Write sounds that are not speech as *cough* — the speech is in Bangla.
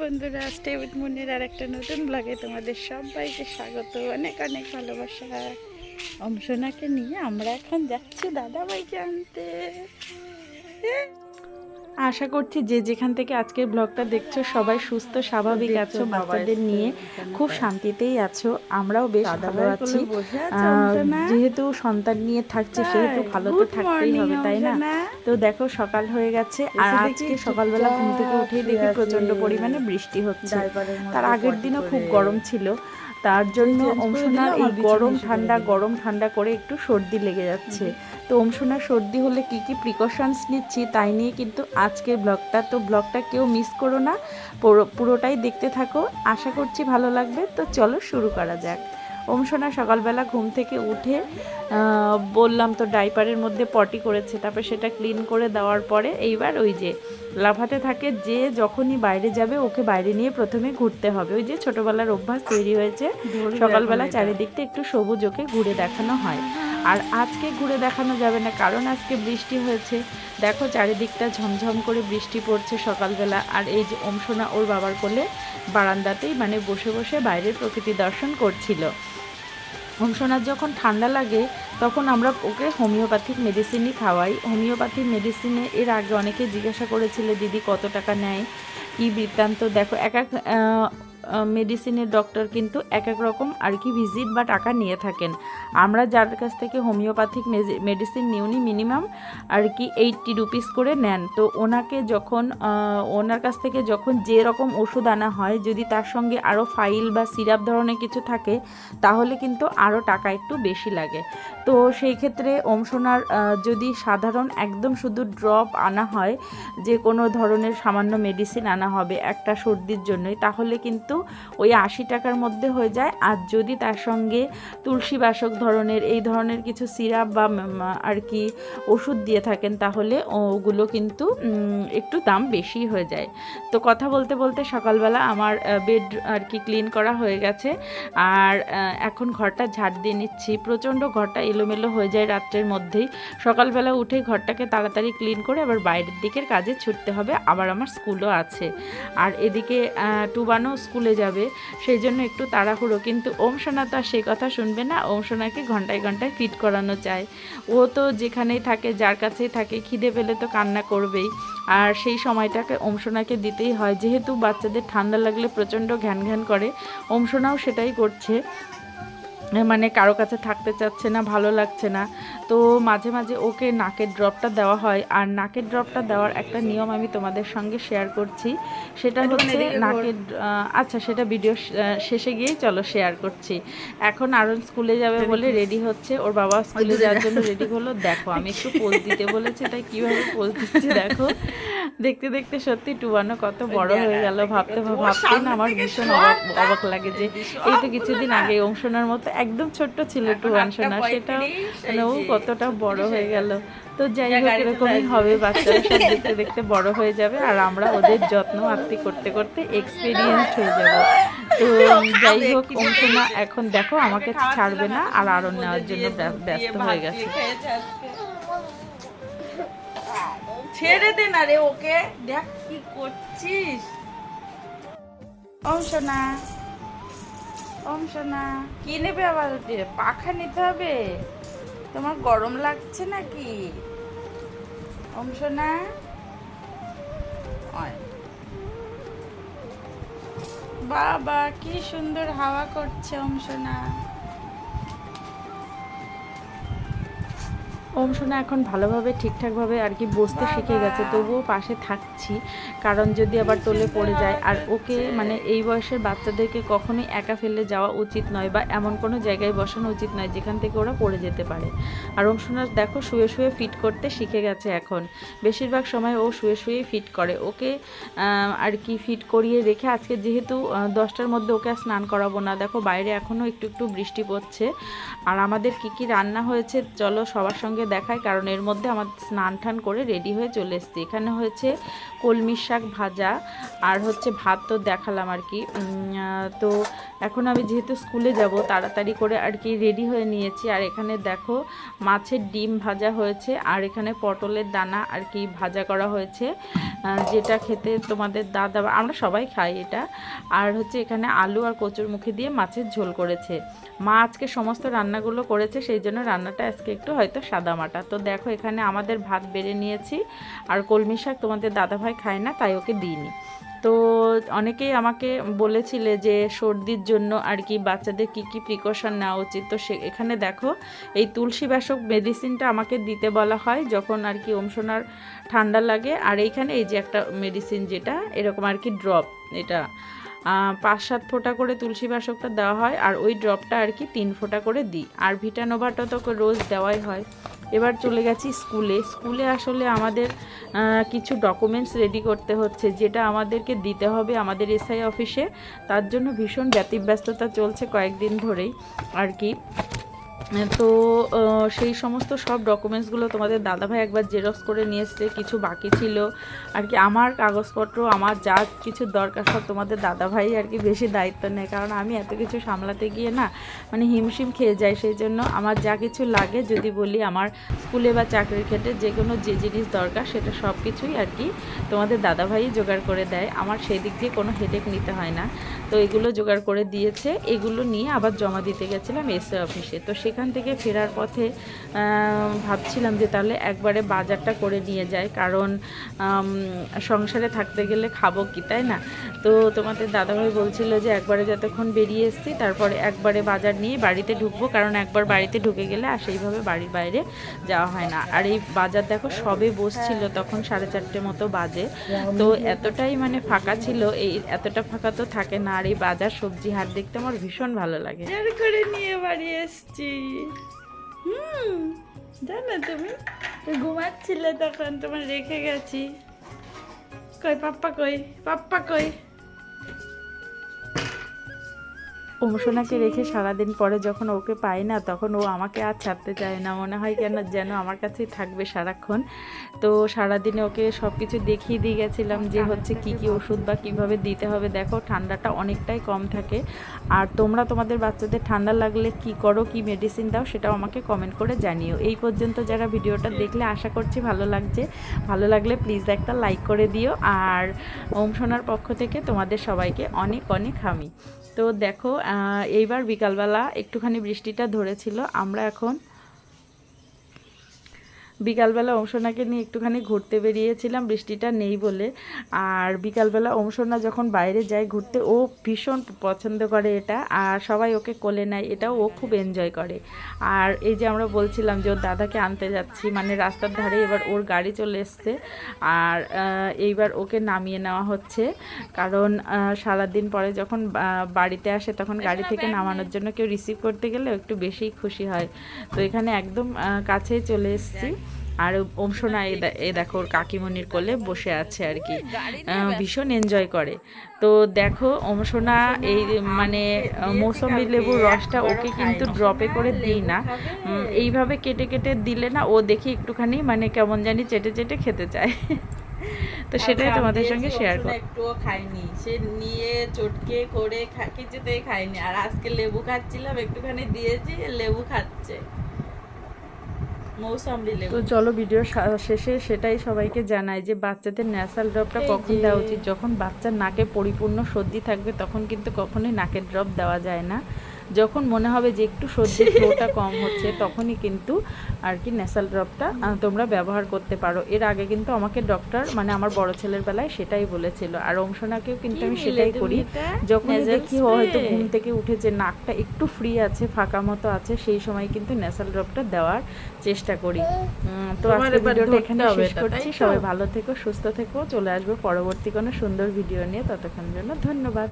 বন্ধুরা স্টেবিট মুনির আর একটা নতুন ব্লগে তোমাদের সবাইকে স্বাগত। অনেক অনেক ভালোবাসা। অংশনাকে নিয়ে আমরা এখন যাচ্ছি দাদা ভাইকে আনতে আশা করছি যে যেখান থেকে আজকের ব্লগটা দেখছ সবাই সুস্থ স্বাভাবিক আছো বাচ্চাদের নিয়ে খুব শান্তিতেই আছো। আমরাও বেশ ভালো আছি। যেহেতু সন্তান নিয়ে থাকছি সেহেতু ভালো তো থাকতেই হবে তাই না? তো দেখো সকাল হয়ে গেছে। আর আজকে সকালবেলা ঘুম থেকে উঠেই দেখি প্রচণ্ড পরিমাণে বৃষ্টি হচ্ছে। তার আগের দিনও খুব গরম ছিল। তার জন্য অংশনার এই গরম ঠান্ডা গরম ঠান্ডা করে একটু সর্দি লেগে যাচ্ছে। তো অংশনার সর্দি হলে কি কি প্রিকশনস নিচ্ছি তাই নিয়ে কিন্তু আজকের ব্লগটা তো ব্লগটা কেউ মিস করো না। পুরো- পুরোটাই দেখতে থাকো। আশা করছি ভালো লাগবে। তো চলো শুরু করা যাক। অংশনা সকালবেলা ঘুম থেকে উঠে বললাম তো ডাইপারের মধ্যে পটি করেছে তারপর সেটা ক্লিন করে দেওয়ার পরে এইবার ওই যে লাফাতে থাকে যে যখনই বাইরে যাবে ওকে বাইরে নিয়ে প্রথমে ঘুরতে হবে। ওই যে ছোটবেলার অভ্যাস তৈরি হয়েছে সকালবেলা চারিদিকটা একটু সবুজ ওকে ঘুরে দেখানো হয়। আর আজকে ঘুরে দেখানো যাবে না কারণ আজকে বৃষ্টি হয়েছে। দেখো চারিদিকটা ঝমঝম করে বৃষ্টি পড়ছে সকালবেলা আর এই যে অংশনা ওর বাবার কোলে বারান্দাতেই মানে বসে বসে বাইরের প্রকৃতি দর্শন করছিল। অংশনার যখন ঠান্ডা লাগে, তখন আমরা ওকে হোমিওপ্যাথিক মেডিসিনই খাওয়াই। হোমিওপ্যাথিক মেডিসিনে এর আগে অনেকে জিজ্ঞাসা করেছিল, দিদি কত টাকা নেয়? কী বৃত্তান্ত? দেখো, এক এক মেডিসিনের ডক্টর কিন্তু এক এক রকম আর কি ভিজিট বা টাকা নিয়ে থাকেন। আমরা যার কাছ থেকে হোমিওপ্যাথিক মেডিসিন নিউনি মিনিমাম আর কি এইটটি রুপিস করে নেন। তো ওনাকে যখন ওনার কাছ থেকে যখন যে রকম ওষুধ আনা হয় যদি তার সঙ্গে আরও ফাইল বা সিরাপ ধরনের কিছু থাকে তাহলে কিন্তু আরও টাকা একটু বেশি লাগে। তো সেই ক্ষেত্রে আহ, যদি সাধারণ একদম শুধু ড্রপ আনা হয় যে কোনো ধরনের সামান্য মেডিসিন আনা হবে একটা সর্দির জন্যই তাহলে কিন্তু ওই আশি টাকার মধ্যে হয়ে যায়। আর যদি তার সঙ্গে তুলসী বাসক ধরনের এই ধরনের কিছু সিরাপ বা আর কি ওষুধ দিয়ে থাকেন, তাহলে ওগুলো কিন্তু একটু দাম বেশি হয়ে যায়। তো কথা বলতে বলতে সকালবেলা আমার বেড আর কি ক্লিন করা হয়ে গেছে। আর এখন ঘরটা ঝাড় দিয়ে নিচ্ছি। প্রচণ্ড ঘরটা এলোমেলো হয়ে যায় রাত্রের মধ্যেই। সকালবেলা উঠে ঘরটাকে তাড়াতাড়ি ক্লিন করে আবার বাইরের দিকের কাজে ছুটতে হবে। আবার আমার স্কুলও আছে। আর এদিকে টুবানো স্কুলে যাবে, সেই জন্য একটু তাড়াহুড়ো। কিন্তু ওম সোনা তো আর সেই কথা শুনবে না ওম সোনাকে ঘন্টায় ঘন্টায় ফিট করানো চায়। ও তো যেখানেই থাকে, যার কাছেই থাকে, খিদে পেলে তো কান্না করবেই। আর সেই সময়টাকে ওম সোনাকে দিতেই হয়। যেহেতু বাচ্চাদের ঠান্ডা লাগলে প্রচণ্ড ঘ্যান ঘ্যান করে ওম সোনাও সেটাই করছে। মানে কারও কাছে থাকতে চাচ্ছে না ভালো লাগছে না। তো মাঝে মাঝে ওকে নাকের ড্রপটা দেওয়া হয়। আর নাকের ড্রপটা দেওয়ার একটা নিয়ম আমি তোমাদের সঙ্গে শেয়ার করছি। সেটা হচ্ছে নাকের আচ্ছা সেটা ভিডিও শেষে গিয়েই চলো শেয়ার করছি। এখন আরন স্কুলে যাবে বলে রেডি হচ্ছে। ওর বাবা স্কুলে যাওয়ার জন্য রেডি হলো। দেখো আমি একটু পোজ দিতে বলেছি তাই কীভাবে পোজ দিচ্ছি দেখো। দেখতে দেখতে সত্যি টুবানো কত বড় হয়ে গেল ভাবতে ভাবতে না আমার ভীষণ অবাক অবাক লাগে যে এই তো কিছুদিন আগে অংশনার মতো একদম ছোট্ট ছিল টুবান সোনা সেটাও মানে ও কতটা বড় হয়ে গেল। তো যাই হোক এরকমই হবে বাচ্চারা সব দেখতে দেখতে বড় হয়ে যাবে আর আমরা ওদের যত্ন আত্মি করতে করতে এক্সপিরিয়েন্স হয়ে যাব। তো যাই হোক অংশনা এখন দেখো আমাকে ছাড়বে না আর আরও নেওয়ার জন্য ব্য- ব্যস্ত হয়ে গেছে। ছেড়ে দে না রে ওকে। দেখ কি করছিস। ওম সোনা। ওম সোনা। কি নেবে আবার? পাখা নিতে হবে? তোমার গরম লাগছে নাকি? ওম সোনা। বাবা কি সুন্দর হাওয়া করছে ওম ওম সোনা এখন ভালোভাবে, ঠিকঠাকভাবে আর কি বসতে শিখে গেছে। তবুও পাশে থাকছি, কারণ যদি আবার তোলে পড়ে যায়, আর ওকে মানে এই বয়সের বাচ্চাদেরকে কখনোই একা ফেলে যাওয়া উচিত নয় বা এমন কোনো জায়গায় বসানো উচিত নয় যেখান থেকে ওরা পড়ে যেতে পারে। আর ওম সোনা দেখো শুয়ে শুয়ে ফিট করতে শিখে গেছে এখন। বেশিরভাগ সময় ও শুয়ে শুয়েই ফিট করে। ওকে আর কি ফিট করিয়ে রেখে আজকে যেহেতু দশটার মধ্যে ওকে আর স্নান করাবো না। দেখো বাইরে এখনও একটু একটু বৃষ্টি পড়ছে। আর আমাদের কি কি রান্না হয়েছে, চলো সবার সঙ্গে দেখাই কারণ এর মধ্যে আমার স্নান টান করে রেডি হয়ে চলে এসেছি। এখানে হয়েছে কলমি শাক ভাজা, আর হচ্ছে ভাত তো দেখালাম আর কি। তো এখন আমি যেহেতু স্কুলে যাব, তাড়াতাড়ি করে আর কি রেডি হয়ে নিয়েছি। আর এখানে দেখো মাছের ডিম ভাজা হয়েছে, আর এখানে পটলের দানা আর কি ভাজা করা হয়েছে যেটা খেতে তোমাদের দাদা আমরা সবাই খাই এটা। আর হচ্ছে এখানে আলু আর কচুর মুখে দিয়ে মাছের ঝোল করেছে। মা আজকে সমস্ত রান্নাগুলো করেছে, সেই জন্য রান্নাটা আজকে একটু হয়তো সাদামাটা তো দেখো এখানে আমাদের ভাত বেড়ে নিয়েছি। আর কলমি শাক তোমাদের দাদাভাই খায় না, তাই ওকে দিইনি। তো অনেকেই আমাকে বলেছিলে যে সর্দির জন্য আর কি বাচ্চাদের কি কি প্রিকশন নেওয়া উচিত। তো সে এখানে দেখো, এই তুলসী বাসক মেডিসিনটা আমাকে দিতে বলা হয় যখন আর কি ওমশোনার ঠান্ডা লাগে। আর এইখানে এই যে একটা মেডিসিন যেটা, এরকম আর কি ড্রপ এটা পাঁচ সাত ফোঁটা করে তুলসী বাসকটা দেওয়া হয়, আর ওই ড্রপটা আর কি তিন ফোঁটা করে দিই। আর ভিটানোভাটা তো রোজ দেওয়াই হয়। এবার চলে গেছি স্কুলে। স্কুলে আসলে আমাদের কিছু ডকুমেন্টস রেডি করতে হচ্ছে, যেটা আমাদেরকে দিতে হবে আমাদের এসআই অফিসে। তার জন্য ভীষণ ব্যতিব্যস্ততা চলছে কয়েকদিন ধরেই আর কি। তো সেই সমস্ত সব ডকুমেন্টসগুলো তোমাদের দাদাভাই একবার জেরক্স করে নিয়ে এসছে, কিছু বাকি ছিল। আর কি আমার কাগজপত্র, আমার যা কিছু দরকার সব তোমাদের দাদাভাই আর কি বেশি দায়িত্ব নেয়। কারণ আমি এত কিছু সামলাতে গিয়ে না মানে হিমশিম খেয়ে যাই সেই জন্য। আমার যা কিছু লাগে যদি বলি, আমার স্কুলে বা চাকরির ক্ষেত্রে যে কোনো যে জিনিস দরকার, সেটা সব কিছুই আর কি তোমাদের দাদাভাই জোগাড় করে দেয়। আমার সেই দিক দিয়ে কোনো হেডেক নিতে হয় না। তো এগুলো জোগাড় করে দিয়েছে। এগুলো নিয়ে আবার জমা দিতে গেছিলাম এসএ অফিসে তো সেখান থেকে ফেরার পথে ভাবছিলাম যে তাহলে একবারে বাজারটা করে নিয়ে যায় কারণ সংসারে থাকতে গেলে খাব কি, তাই না? তো তোমাদের দাদাভাই বলছিল যে একবারে যতক্ষণ বেরিয়ে এসছি, তারপরে একবারে বাজার নিয়ে বাড়িতে ঢুকবো। কারণ একবার বাড়িতে ঢুকে গেলে আর সেইভাবে বাড়ির বাইরে যাওয়া হয় না। আর এই বাজার দেখো, সবে বসছিল, তখন সাড়ে চারটে মতো বাজে। তো এতটাই মানে ফাঁকা ছিল, এই এতটা ফাঁকা তো থাকে না। আর এই বাজার সবজি হাট দেখতে আমার ভীষণ ভালো লাগে। করে নিয়ে বাড়ি এসছি। হুম জানো তুমি? ঘুমাচ্ছিলে তখন তোমার রেখে গেছি। কই পাপ্পা কই? পাপ্পা কই? ওমসোনাকে রেখে সারাদিন পরে যখন ওকে পাই না, তখন ও আমাকে আর ছাড়তে চায় না। মনে হয় কেন যেন আমার কাছেই থাকবে সারাক্ষণ। তো সারাদিনে ওকে সব কিছু দেখিয়ে দিয়ে গেছিলাম যে হচ্ছে কি কি ওষুধ বা কীভাবে দিতে হবে। দেখো, ঠান্ডাটা অনেকটাই কম থাকে। আর তোমরা তোমাদের বাচ্চাদের ঠান্ডা লাগলে কি করো, কি মেডিসিন দাও, সেটাও আমাকে কমেন্ট করে জানিও। এই পর্যন্ত যারা ভিডিওটা দেখলে আশা করছি ভালো লাগছে। ভালো লাগলে প্লিজ একটা লাইক করে দিও। আর ওম সোনার পক্ষ থেকে তোমাদের সবাইকে অনেক অনেক হামি। তো দেখো এইবার বিকালবেলা একটুখানি বৃষ্টিটা ধরেছিল। আমরা এখন বিকালবেলা অংশনাকে নিয়ে একটুখানি ঘুরতে বেরিয়েছিলাম বৃষ্টিটা নেই বলে। আর বিকালবেলা অংশনা যখন বাইরে যায় ঘুরতে ও ভীষণ পছন্দ করে এটা আর সবাই ওকে কোলে নেয় এটাও ও খুব এনজয় করে। আর এই যে আমরা বলছিলাম যে ওর দাদাকে আনতে যাচ্ছি মানে রাস্তার ধারে এবার ওর গাড়ি চলে এসছে। আর এইবার ওকে নামিয়ে নেওয়া হচ্ছে। কারণ সারাদিন পরে যখন বাড়িতে আসে তখন গাড়ি থেকে নামানোর জন্য কেউ রিসিভ করতে গেলে একটু বেশিই খুশি হয়। তো এখানে একদম কাছেই চলে এসেছি। আর অংশনা এই দেখো কাকিমণির কোলে বসে আছে আর কি। ভীষণ এনজয় করে। তো দেখো অংশনা এই মানে আহ, মৌসম্বি লেবুর রসটা ওকে কিন্তু ড্রপে করে দিই না। এইভাবে কেটে কেটে দিলে না ও দেখি একটুখানি মানে কেমন জানি চেটে চেটে খেতে চায়। তো সেটাই তোমাদের সঙ্গে শেয়ার করি। একটুও খাইনি সে নিয়ে চটকে করে কিছুতেই খাইনি আর আজকে লেবু খাচ্ছিলাম একটুখানি দিয়েছি লেবু খাচ্ছে। তো চলো ভিডিও শেষে সেটাই সবাইকে জানাই যে বাচ্চাদের ন্যাচারাল ড্রপটা কখন দেওয়া উচিত? যখন বাচ্চার নাকে পরিপূর্ণ সর্দি থাকবে তখন কিন্তু কখনোই নাকের ড্রপ দেওয়া যায় না। যখন মনে হবে যে একটু সর্দির *laughs* ফ্লোটা কম হচ্ছে তখনই কিন্তু আর কি ন্যাসাল ড্রপটা তোমরা ব্যবহার করতে পারো। এর আগে কিন্তু আমাকে ডক্টর মানে আমার বড় ছেলের বেলায় সেটাই বলেছিল। আর অংশনাকেও কিন্তু আমি সেটাই করি। যখন দেখি হয়তো ঘুম থেকে উঠেছে নাকটা একটু ফ্রি আছে ফাঁকা মতো আছে সেই সময় কিন্তু ন্যাসাল ড্রপটা দেওয়ার চেষ্টা করি। তো আজকে ভিডিওটা এখানে শেষ করছি। সবাই ভালো থেকো সুস্থ থেকো। চলে আসব পরবর্তী কোনো সুন্দর ভিডিও নিয়ে। ততক্ষণ জন্য ধন্যবাদ।